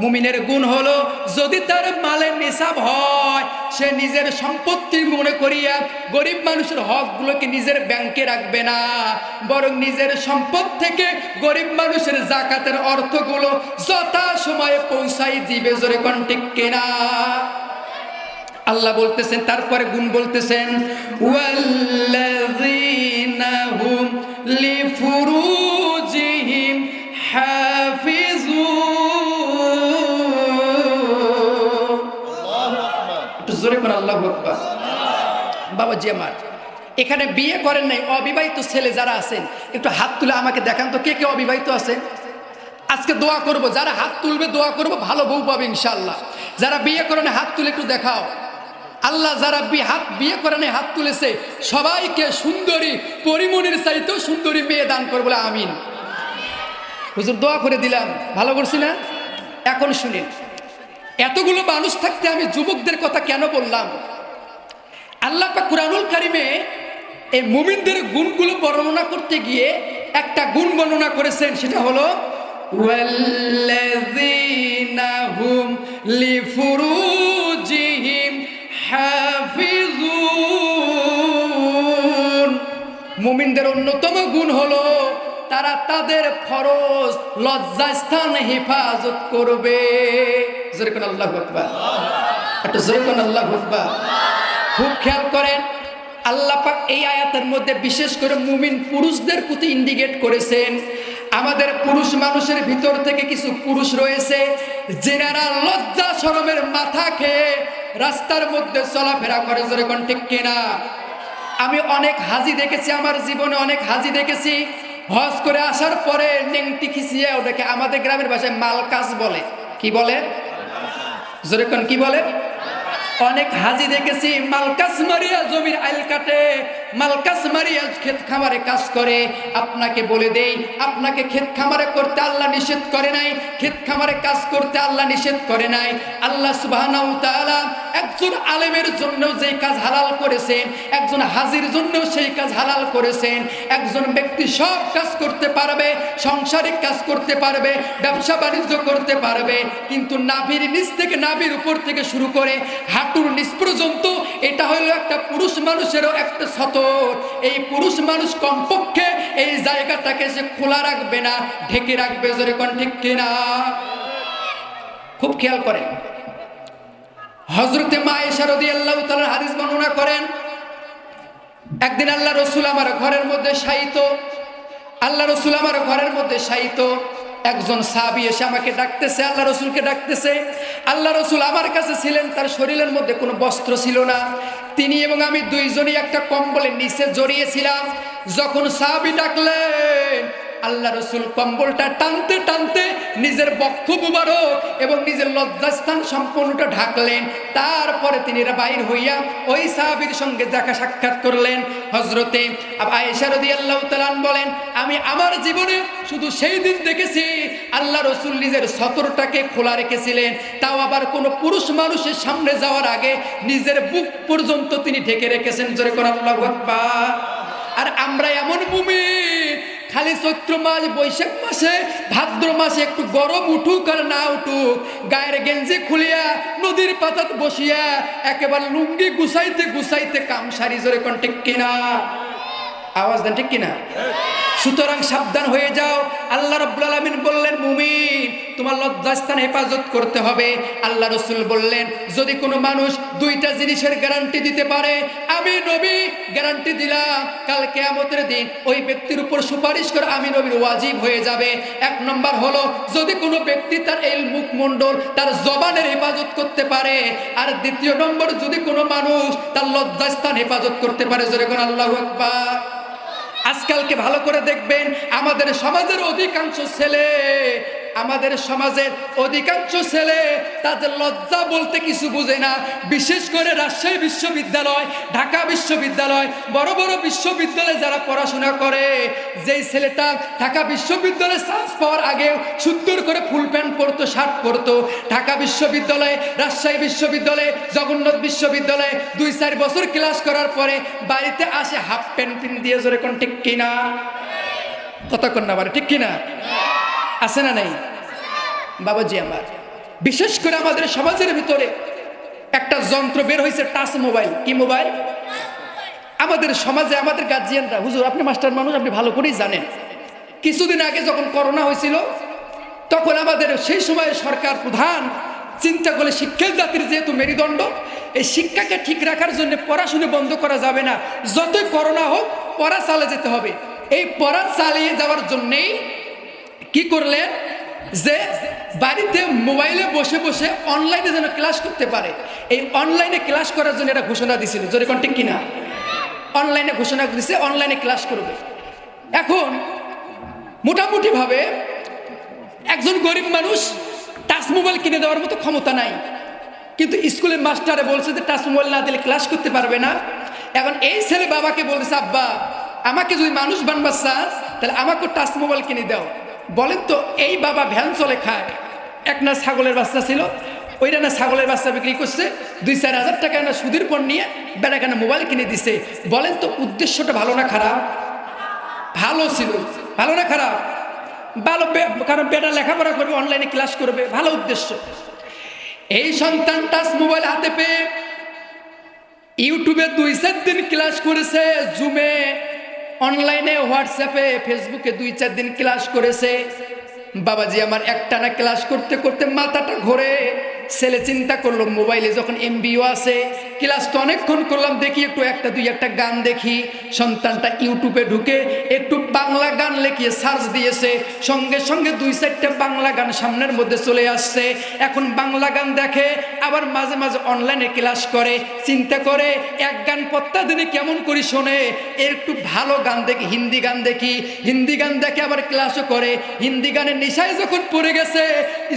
মুমিনের গুণ হলো, যদি তার মালের নিসাব হয়, সে নিজের সম্পত্তি মনে করিয়া গরিব মানুষের হকগুলোকে নিজের ব্যাংকে রাখবে না, বরং নিজের সম্পদ থেকে গরিব মানুষের জাকাতের অর্থগুলো যথা সময়ে পৌঁছাই দিবে জোরে কোন ঠিক কেনা? আল্লাহ বলতেছেন, তারপরে গুণ বলতেছেন, ওয়াল্লাযীনা হুম লিফুরুজিহিম আমার এখানে বিয়ে করেন নাই, অবিবাহিত ছেলে যারা আছেন, একটু হাত তুলে আমাকে দেখান তো কে কে অবিবাহিত আছেন আজকে দোয়া করব, যারা হাত তুলবে দোয়া করব, ভালো বউ পাবে ইনশাল্লাহ যারা বিয়ে করেন হাত তুলে একটু দেখাও। আল্লাহ যারা হাত বিয়ে করেন হাত তুলেছে, সবাইকে সুন্দরী, পরিমণির চাইতেও সুন্দরী মেয়ে দান করব বলে আমিন। হুজুর, দোয়া করে দিলাম। ভালো করছি না এখন শুনিন। এতগুলো মানুষ থাকতে আমি যুবকদের কথা কেন বললাম? আল্লাহ কুরআনুল কারিমে এই মুমিনদের গুণগুলো বর্ণনা করতে গিয়ে একটা গুণ বর্ণনা করেছেন, সেটা হলো লিফুরুজিহিম মুমিনদের অন্যতম গুণ হলো, তারা তাদের ফরজ, লজ্জাস্থান হেফাজত করবে। আল্লাহ একটু কোন আল্লাহ আকবার। খুব খেয়াল করেন, আল্লাহ পাক এই আয়াতের মধ্যে বিশেষ করে মুমিন পুরুষদের প্রতি ইন্ডিকেট করেছেন, আমাদের পুরুষ মানুষের ভিতর থেকে কিছু পুরুষ রয়েছে, যেনারা লজ্জা শরমের মাথা খেয়ে রাস্তার মধ্যে চলাফেরা করে, জোরে ঠিক কিনা? আমি অনেক হাজি দেখেছি, আমার জীবনে অনেক হাজি দেখেছি, হজ করে আসার পরে নেংটি খিচিয়ে ওটাকে আমাদের গ্রামের ভাষায় মালকাস বলে। কি বলে? জোরে কি বলে? অনেক হাজি দেখেছি মালকাস মারিয়া জমির আইল কাটে মালকাস মারিয়া ক্ষেত খামারে কাজ করে। আপনাকে বলে দেই, আপনাকে ক্ষেত খামারে করতে আল্লাহ নিষেধ করে নাই, ক্ষেত খামারে কাজ করতে আল্লাহ নিষেধ করে নাই। আল্লাহ তাআলা একজন আলেমের জন্য যেই কাজ হালাল করেছেন, একজন হাজির জন্য সেই কাজ হালাল করেছেন, একজন ব্যক্তি সব কাজ করতে পারবে, সংসারিক কাজ করতে পারবে, ব্যবসা বাণিজ্য করতে পারবে, কিন্তু নাভির নিচ থেকে, নাভির উপর থেকে শুরু করে হাঁটুর নিচ পর্যন্ত এটা হলো একটা পুরুষ মানুষেরও একটা সতর। এই পুরুষ মানুষ কমপক্ষে এই জায়গাটাকে সে খোলা রাখবে না, ঢেকে রাখবে, জোরে কোন ঠিক কিনা? খুব খেয়াল করেন হজরতে মা এসারদি আল্লাহ তালার হাদিস বর্ণনা করেন, একদিন আল্লাহ রসুল আমার ঘরের মধ্যে শায়িত, আল্লাহ রসুল আমার ঘরের মধ্যে শায়িত, একজন সাবি এসে আমাকে ডাকতেছে, আল্লাহ রসুলকে ডাকতেছে, আল্লাহ রসুল আমার কাছে ছিলেন, তার শরীরের মধ্যে কোনো বস্ত্র ছিল না। তিনি এবং আমি দুইজনই একটা কম্বলের নিচে জড়িয়েছিলাম। যখন সাবি ডাকলেন আল্লাহ রসুল কম্বলটা টানতে টানতে নিজের বক্ষ মুবারক এবং নিজের লজ্জাস্থান সম্পূর্ণটা ঢাকলেন। তারপরে তিনি বাইর হইয়া ওই সাহাবির সঙ্গে দেখা সাক্ষাৎ করলেন। হজরতে আয়েশারদি আল্লাহ তালান বলেন, আমি আমার জীবনে শুধু সেই দিন দেখেছি, আল্লাহ রসুল নিজের সতরটাকে খোলা রেখেছিলেন। তাও আবার কোনো পুরুষ মানুষের সামনে যাওয়ার আগে নিজের বুক পর্যন্ত তিনি ঢেকে রেখেছেন। জোরে কোন আর আমরা এমন ভূমি খালি চৈত্র মাস, বৈশাখ মাসে, ভাদ্র মাসে একটু গরম উঠুক আর না উঠুক, গায়ের গেঞ্জি খুলিয়া, নদীর পাতাত বসিয়া, একেবারে লুঙ্গি গুছাইতে গুছাইতে কাম সারি জোরে কোন ঠিক কিনা? আওয়াজ দেন ঠিক কিনা? সুতরাং সাবধান হয়ে যাও। আল্লাহ রব্বুল আলমিন বললেন, মুমিন, তোমার লজ্জাস্থান হেফাজত করতে হবে। আল্লাহ রসুল বললেন, যদি কোনো মানুষ দুইটা জিনিসের গ্যারান্টি দিতে পারে, আমি নবী, গ্যারান্টি দিলাম। কাল কেয়ামতের দিন ওই ব্যক্তির উপর সুপারিশ করে আমি নবীর ওয়াজিব হয়ে যাবে। এক নম্বর হলো, যদি কোনো ব্যক্তি তার এই মুখমণ্ডল তার জবানের হেফাজত করতে পারে। আর দ্বিতীয় নম্বর, যদি কোনো মানুষ তার লজ্জাস্থান হেফাজত করতে পারে, জোরে কোন আল্লাহ আকবার। আজকালকে ভালো করে দেখবেন আমাদের সমাজের অধিকাংশ ছেলে আমাদের সমাজের অধিকাংশ ছেলে তাদের লজ্জা বলতে কিছু বুঝে না। বিশেষ করে রাজশাহী বিশ্ববিদ্যালয়, ঢাকা বিশ্ববিদ্যালয়, বড় বড় বিশ্ববিদ্যালয়ে যারা পড়াশোনা করে, যেই ছেলেটা ঢাকা বিশ্ববিদ্যালয়ে চান্স পাওয়ার আগেও সুন্দর করে ফুল প্যান্ট পরতো, শার্ট পরতো। ঢাকা বিশ্ববিদ্যালয়ে, রাজশাহী বিশ্ববিদ্যালয়ে, জগন্নাথ বিশ্ববিদ্যালয়ে দুই চার বছর ক্লাস করার পরে বাড়িতে আসে হাফ প্যান্ট পিন দিয়ে জোরে কোন ঠিক কিনা? কতক্ষণ না পারে ঠিক কিনা? আছে না নেই? বাবাজি আমার। বিশেষ করে আমাদের সমাজের ভিতরে একটা যন্ত্র বের হয়েছে টাচ মোবাইল। কি মোবাইল? আমাদের সমাজে আমাদের গার্জিয়ানরা হুজুর, আপনি মাস্টার মানুষ, আপনি ভালো করেই জানেন। কিছুদিন আগে যখন করোনা হয়েছিল, তখন আমাদের সেই সময়ে সরকার প্রধান চিন্তা করলে, শিক্ষা জাতির যেহেতু মেরুদণ্ড, এই শিক্ষাকে ঠিক রাখার জন্য পড়াশুনো বন্ধ করা যাবে না। যতই করোনা হোক, পড়া চালে যেতে হবে। এই পড়া চালিয়ে যাওয়ার জন্যেই কি করলেন যে বাড়িতে মোবাইলে বসে বসে অনলাইনে যেন ক্লাস করতে পারে। এই অনলাইনে ক্লাস করার জন্য এটা ঘোষণা দিছিল। জোরে কোন ঠিক কিনা? অনলাইনে ঘোষণা দিছে অনলাইনে ক্লাস করবে। এখন মোটামুটিভাবে একজন গরিব মানুষ টাচ মোবাইল কিনে দেওয়ার মতো ক্ষমতা নাই। কিন্তু স্কুলের মাস্টারে বলছে যে টাচ মোবাইল না দিলে ক্লাস করতে পারবে না। এখন এই ছেলে বাবাকে বলতেছে, আব্বা, আমাকে যদি মানুষ বানবার চান তাহলে আমাকে টাচ মোবাইল কিনে দাও। বলেন তো, এই বাবা ভ্যান চলে খায়। এক না ছাগলের বাচ্চা ছিল, ওইটা না ছাগলের বাচ্চা বিক্রি করছে, দুই চার হাজার টাকা না সুদের পর নিয়ে বেড়াখানে মোবাইল কিনে দিছে। বলেন তো, উদ্দেশ্যটা ভালো না খারাপ? ভালো ছিল। ভালো না খারাপ? ভালো কারণ বেটা লেখাপড়া করবে অনলাইনে ক্লাস করবে, ভালো উদ্দেশ্য। এই সন্তান টাচ মোবাইল হাতে পেয়ে, ইউটিউবে দুই চার দিন ক্লাস করেছে জুমে অনলাইনে, হোয়াটসঅ্যাপে, ফেসবুকে দুই চার দিন ক্লাস করেছে। বাবাজি, আমার একটানা ক্লাস করতে করতে মাথাটা ঘোরে। ছেলে চিন্তা করল মোবাইলে, যখন এমবিও আছে ক্লাস তো অনেকক্ষণ করলাম, দেখি একটু একটা, দুই একটা গান দেখি। সন্তানটা ইউটিউবে ঢুকে, একটু বাংলা গান লেখিয়ে সার্চ দিয়েছে। সঙ্গে সঙ্গে দুই চারটা বাংলা গান সামনের মধ্যে চলে আসছে। এখন বাংলা গান দেখে, আবার মাঝে মাঝে অনলাইনে ক্লাস করে। চিন্তা করে, এক গান পত্তা দিনে কেমন করি শোনে। একটু ভালো গান দেখি, হিন্দি গান দেখি। হিন্দি গান দেখে আবার ক্লাসও করে। হিন্দি গানের নেশায় যখন পড়ে গেছে,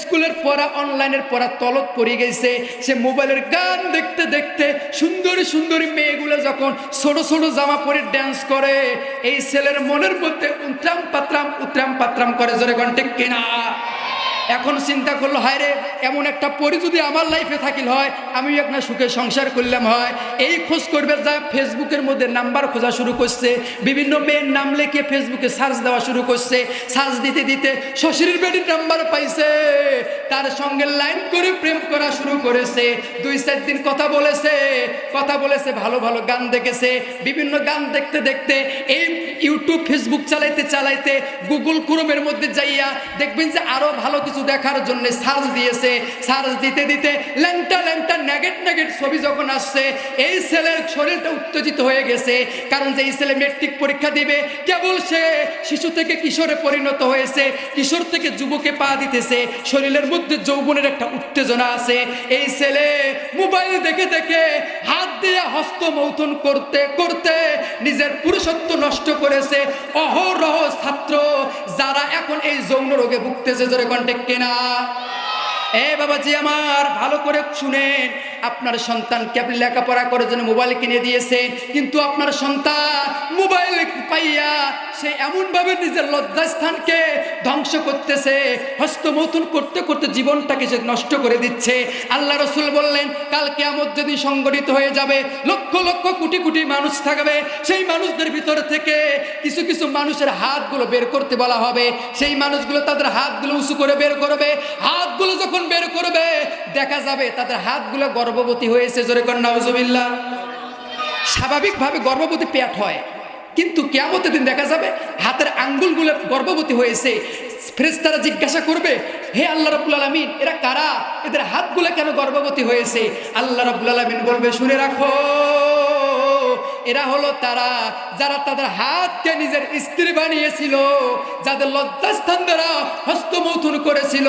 স্কুলের পড়া অনলাইনের পড়া তলত পড়ে গেছে। সে মোবাইলের গান দেখতে দেখতে সুন্দরী সুন্দরী মেয়েগুলো যখন ছোট ছোট জামা পরে ড্যান্স করে, এই ছেলের মনের মধ্যে উত্রাম পাত্রাম উত্রাম পাত্রাম করে, জোরে ঘন্টে কেনা? এখন চিন্তা করল, হায় রে, এমন একটা পরি যদি আমার লাইফে থাকিল হয় আমি একটা সুখে সংসার করলাম হয়। এই খোঁজ করবে যা ফেসবুকের মধ্যে নাম্বার খোঁজা শুরু করছে, বিভিন্ন মেয়ের নাম লেখে ফেসবুকে সার্চ দেওয়া শুরু করছে। সার্চ দিতে দিতে শ্বশুরের বেডির নাম্বার পাইছে। তার সঙ্গে লাইন করে প্রেম করা শুরু করেছে। দুই চার দিন কথা বলেছে কথা বলেছে, ভালো ভালো গান দেখেছে। বিভিন্ন গান দেখতে দেখতে এই ইউটিউব ফেসবুক চালাইতে চালাইতে গুগল ক্রোমের মধ্যে যাইয়া দেখবেন যে আরও ভালো কিছু দেখার জন্য সার্চ দিয়েছে সার্চ দিতে দিতে ল্যাংটা ল্যাংটা নেগেট নেগেট ছবি যখন আসছে, এই ছেলের শরীরটা উত্তেজিত হয়ে গেছে, কারণ যে এই ছেলে মেট্রিক পরীক্ষা দিবে, কেবল সে শিশু থেকে কিশোরে পরিণত হয়েছে, কিশোর থেকে যুবকে পা দিতেছে, শরীরের মধ্যে যৌবনের একটা উত্তেজনা আছে। এই ছেলে মোবাইল দেখে দেখে হাত দিয়ে হস্তমৌথন করতে করতে নিজের পুরুষত্ব নষ্ট করেছে। অহরহ ছাত্র যারা এখন এই যৌন রোগে ভুগতেছে, জোরে কন্টেক কেনা এ বাবাজি আমার ভালো করে শুনেন। আপনার সন্তানকে আপনি লেখাপড়া করার জন্য মোবাইল কিনে দিয়েছে, কিন্তু আপনার সন্তান মোবাইল পাইয়া সে এমনভাবে নিজের লজ্জাস্থানকে ধ্বংস করতেছে, হস্তমথন করতে করতে জীবনটাকে সে নষ্ট করে দিচ্ছে। আল্লাহ রসুল বললেন, কাল কেয়ামত যদি সংগঠিত হয়ে যাবে, লক্ষ লক্ষ কোটি কোটি মানুষ থাকবে, সেই মানুষদের ভিতর থেকে কিছু কিছু মানুষের হাতগুলো বের করতে বলা হবে। সেই মানুষগুলো তাদের হাতগুলো উঁচু করে বের করবে। হাতগুলো যখন বের করবে, দেখা যাবে তাদের হাতগুলো গর্ভবতী হয়েছে, জোরে কন্যা স্বাভাবিকভাবে গর্ভবতী পেট হয়, কিন্তু কেমতের দিন দেখা যাবে হাতের আঙ্গুলগুলো গর্ভবতী হয়েছে। ফ্রেস্তারা জিজ্ঞাসা করবে, হে আল্লাহ রব্বুল আলমিন, এরা কারা? এদের হাতগুলো কেন গর্ভবতী হয়েছে? আল্লাহ রব্বুল আলমিন বলবে, শুনে রাখো। এরা হলো তারা, যারা তাদের হাতকে নিজের স্ত্রী বানিয়েছিল, যাদের লজ্জাস্থান দ্বারা হস্তমৌথুন করেছিল,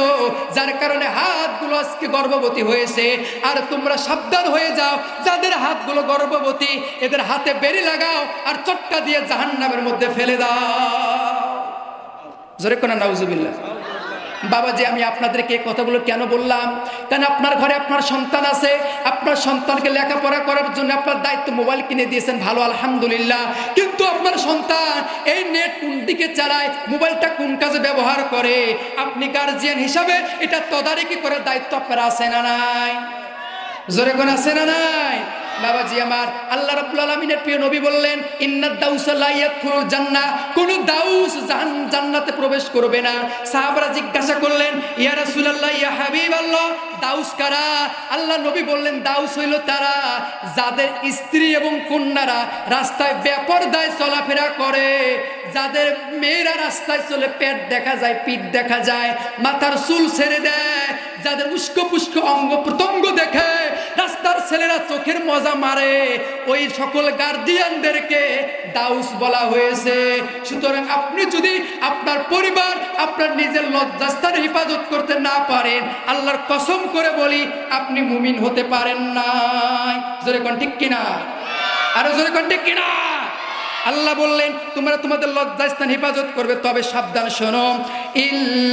যার কারণে হাতগুলো আজকে গর্ভবতী হয়েছে। আর তোমরা সাবধান হয়ে যাও, যাদের হাতগুলো গর্ভবতী, এদের হাতে বেরি লাগাও আর চটকা দিয়ে জাহান্নামের মধ্যে ফেলে দাও। জোরে কোনা, নাউজুবিল্লাহ। বাবাজি আমি আপনাদেরকে এই কথাগুলো কেন বললাম? কারণ আপনার ঘরে আপনার সন্তান আছে, আপনার সন্তানকে লেখাপড়া করার জন্য আপনার দায়িত্ব মোবাইল কিনে দিয়েছেন, ভালো, আলহামদুলিল্লাহ। কিন্তু আপনার সন্তান এই নেট কোন দিকে চালায়, মোবাইলটা কোন কাজে ব্যবহার করে? আপনি গার্জিয়ান হিসাবে এটা তদারকি করার দায়িত্ব আপনার আছে না নাই? জোরে কোন আছে না নাই? বাবাজি আমার, আল্লাহ রাব্বুল আলামিনের প্রিয় নবী বললেন ইন্নাদ দাউসা লা ইয়াদখুলুল জান্নাহ কোন দাউস জান জান্নাতে প্রবেশ করবে না। সাহাবারা জিজ্ঞাসা করলেন, ইয়া রাসূলুল্লাহ, ইয়া হাবিবাল্লাহ, দাউস কারা? আল্লাহ নবী বললেন, দাউস হইল তারা, যাদের স্ত্রী এবং কন্যারা রাস্তায় বেপরদায় চলাফেরা করে। যাদের মেয়েরা রাস্তায় চলে পেট দেখা যায়, পিঠ দেখা যায়, মাথার চুল ছেড়ে দেয়। যাদের উস্কো পুস্কো অঙ্গ প্রত্যঙ্গ দেখে রাস্তার ছেলেরা চোখের মজা মারে। ওই সকল গার্জিয়ানদেরকে দাউস বলা হয়েছে। সুতরাং আপনি যদি আপনার পরিবার, আপনার নিজের লজ্জাস্থান হেফাজত করতে না পারেন, আল্লাহর কসম করে বলি, আপনি মুমিন হতে পারেন নাই। জোরে কোন ঠিক কিনা? আরও জোরে কোন ঠিক কিনা? আল্লাহ বললেন, তোমরা তোমাদের লজ্জাস্থান হেফাজত করবে, তবে সাবধান শোনো। ইল্লা